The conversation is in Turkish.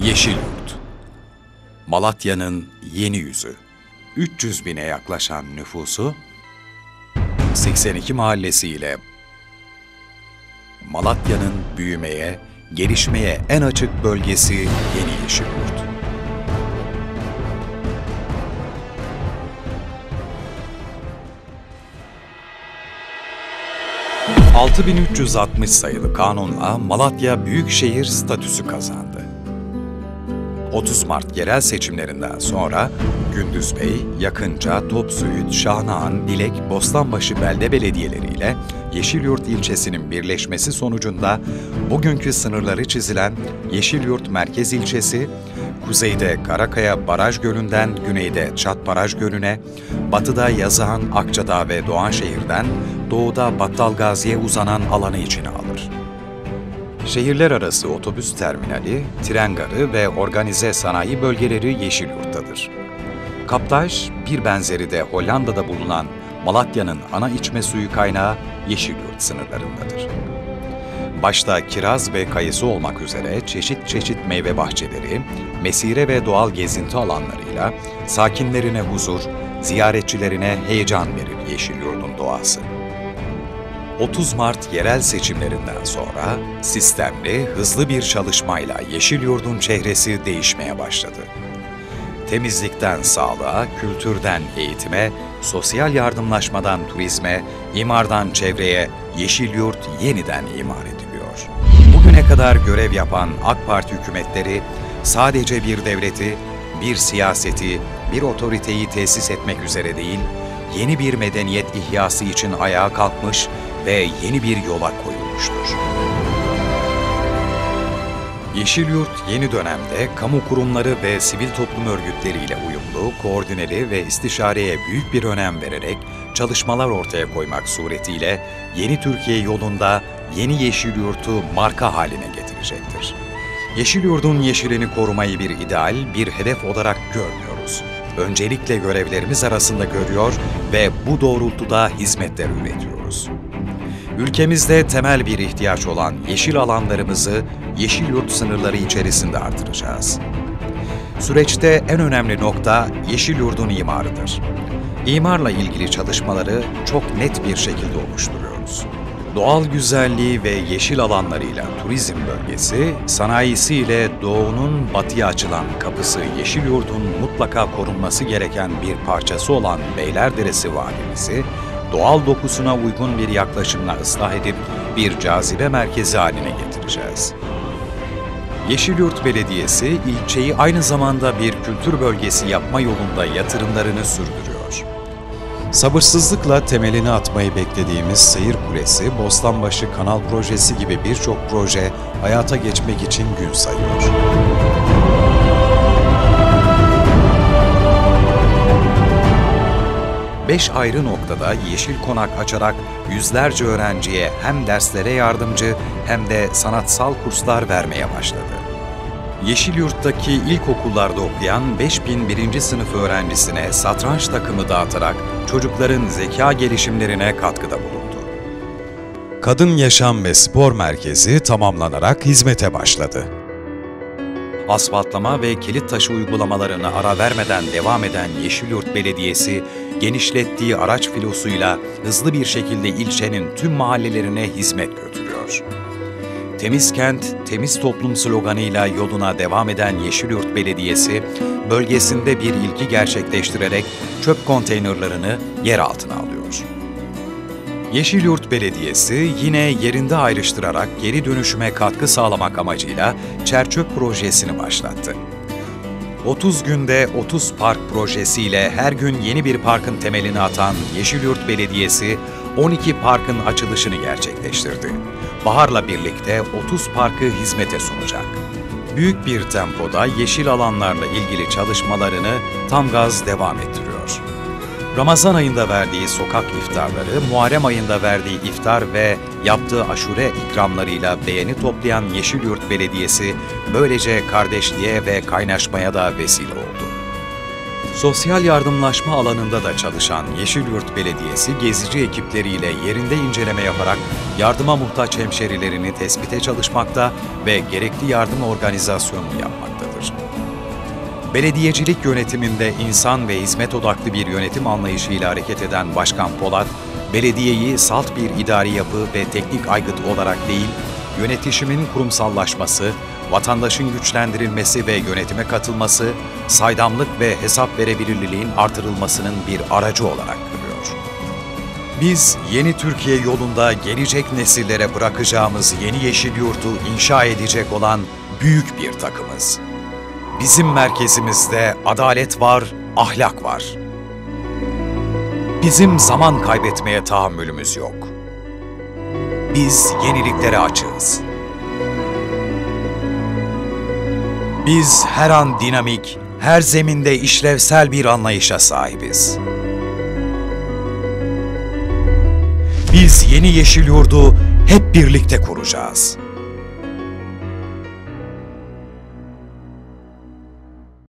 Yeşilyurt Malatya'nın yeni yüzü 300 bine yaklaşan nüfusu 82 mahallesiyle Malatya'nın büyümeye, gelişmeye en açık bölgesi Yeni Yeşilyurt. ...6360 sayılı kanunla Malatya Büyükşehir statüsü kazandı. 30 Mart yerel seçimlerinden sonra Gündüz Bey, Yakınca, Topsuğut, Şahnağan, Dilek, Bostanbaşı belde belediyeleriyle Yeşilyurt ilçesinin birleşmesi sonucunda bugünkü sınırları çizilen Yeşilyurt Merkez ilçesi, kuzeyde Karakaya Baraj Gölü'nden güneyde Çat Baraj Gölü'ne, batıda Yazıhan, Akçadağ ve Doğanşehir'den doğuda Battalgazi'ye uzanan alanı içine alır. Şehirler arası otobüs terminali, tren garı ve organize sanayi bölgeleri Yeşilyurt'tadır. Kaptaj, bir benzeri de Hollanda'da bulunan Malatya'nın ana içme suyu kaynağı Yeşilyurt sınırlarındadır. Başta kiraz ve kayısı olmak üzere çeşit çeşit meyve bahçeleri, mesire ve doğal gezinti alanlarıyla sakinlerine huzur, ziyaretçilerine heyecan verir Yeşilyurt'un doğası. 30 Mart yerel seçimlerinden sonra sistemli, hızlı bir çalışmayla Yeşilyurt'un çehresi değişmeye başladı. Temizlikten sağlığa, kültürden eğitime, sosyal yardımlaşmadan turizme, imardan çevreye Yeşilyurt yeniden imar ediliyor. Bugüne kadar görev yapan AK Parti hükümetleri sadece bir devleti, bir siyaseti, bir otoriteyi tesis etmek üzere değil, yeni bir medeniyet ihyası için ayağa kalkmış ve yeni bir yola koyulmuştur. Yeşilyurt yeni dönemde kamu kurumları ve sivil toplum örgütleriyle uyumlu, koordineli ve istişareye büyük bir önem vererek çalışmalar ortaya koymak suretiyle yeni Türkiye yolunda yeni Yeşilyurt'u marka haline getirecektir. Yeşilyurt'un yeşilini korumayı bir ideal, bir hedef olarak görmüyoruz. Öncelikle görevlerimiz arasında görüyor ve bu doğrultuda hizmetler üretiyoruz. Ülkemizde temel bir ihtiyaç olan yeşil alanlarımızı yeşil yurt sınırları içerisinde artıracağız. Süreçte en önemli nokta yeşil yurdun imarıdır. İmarla ilgili çalışmaları çok net bir şekilde oluşturuyoruz. Doğal güzelliği ve yeşil alanlarıyla turizm bölgesi, sanayisiyle doğunun batıya açılan kapısı yeşil yurdun mutlaka korunması gereken bir parçası olan Beylerderesi Vadisi, doğal dokusuna uygun bir yaklaşımla ıslah edip bir cazibe merkezi haline getireceğiz. Yeşilyurt Belediyesi ilçeyi aynı zamanda bir kültür bölgesi yapma yolunda yatırımlarını sürdürüyor. Sabırsızlıkla temelini atmayı beklediğimiz Seyir Kulesi, Bostanbaşı Kanal Projesi gibi birçok proje hayata geçmek için gün sayıyor. Beş ayrı noktada yeşil konak açarak yüzlerce öğrenciye hem derslere yardımcı hem de sanatsal kurslar vermeye başladı. Yeşilyurt'taki ilkokullarda okuyan 5000 birinci sınıf öğrencisine satranç takımı dağıtarak çocukların zeka gelişimlerine katkıda bulundu. Kadın Yaşam ve Spor Merkezi tamamlanarak hizmete başladı. Asfaltlama ve kilit taşı uygulamalarını ara vermeden devam eden Yeşilyurt Belediyesi, genişlettiği araç filosuyla hızlı bir şekilde ilçenin tüm mahallelerine hizmet götürüyor. Temiz kent, temiz toplum sloganıyla yoluna devam eden Yeşilyurt Belediyesi, bölgesinde bir ilki gerçekleştirerek çöp konteynerlarını yer altına alıyor. Yeşilyurt Belediyesi yine yerinde ayrıştırarak geri dönüşüme katkı sağlamak amacıyla Çerçöp projesini başlattı. 30 günde 30 park projesiyle her gün yeni bir parkın temelini atan Yeşilyurt Belediyesi 12 parkın açılışını gerçekleştirdi. Baharla birlikte 30 parkı hizmete sunacak. Büyük bir tempoda yeşil alanlarla ilgili çalışmalarını tam gaz devam ettiriyor. Ramazan ayında verdiği sokak iftarları, Muharrem ayında verdiği iftar ve yaptığı aşure ikramlarıyla beğeni toplayan Yeşilyurt Belediyesi böylece kardeşliğe ve kaynaşmaya da vesile oldu. Sosyal yardımlaşma alanında da çalışan Yeşilyurt Belediyesi gezici ekipleriyle yerinde inceleme yaparak yardıma muhtaç hemşerilerini tespite çalışmakta ve gerekli yardım organizasyonunu yapmaktadır. Belediyecilik yönetiminde insan ve hizmet odaklı bir yönetim anlayışıyla hareket eden Başkan Polat, belediyeyi salt bir idari yapı ve teknik aygıt olarak değil, yönetişimin kurumsallaşması, vatandaşın güçlendirilmesi ve yönetime katılması, saydamlık ve hesap verebilirliğin artırılmasının bir aracı olarak görüyor. Biz yeni Türkiye yolunda gelecek nesillere bırakacağımız yeni yeşil yurdu inşa edecek olan büyük bir takımız. Bizim merkezimizde adalet var, ahlak var. Bizim zaman kaybetmeye tahammülümüz yok. Biz yeniliklere açığız. Biz her an dinamik, her zeminde işlevsel bir anlayışa sahibiz. Biz yeni yeşil yurdu hep birlikte kuracağız.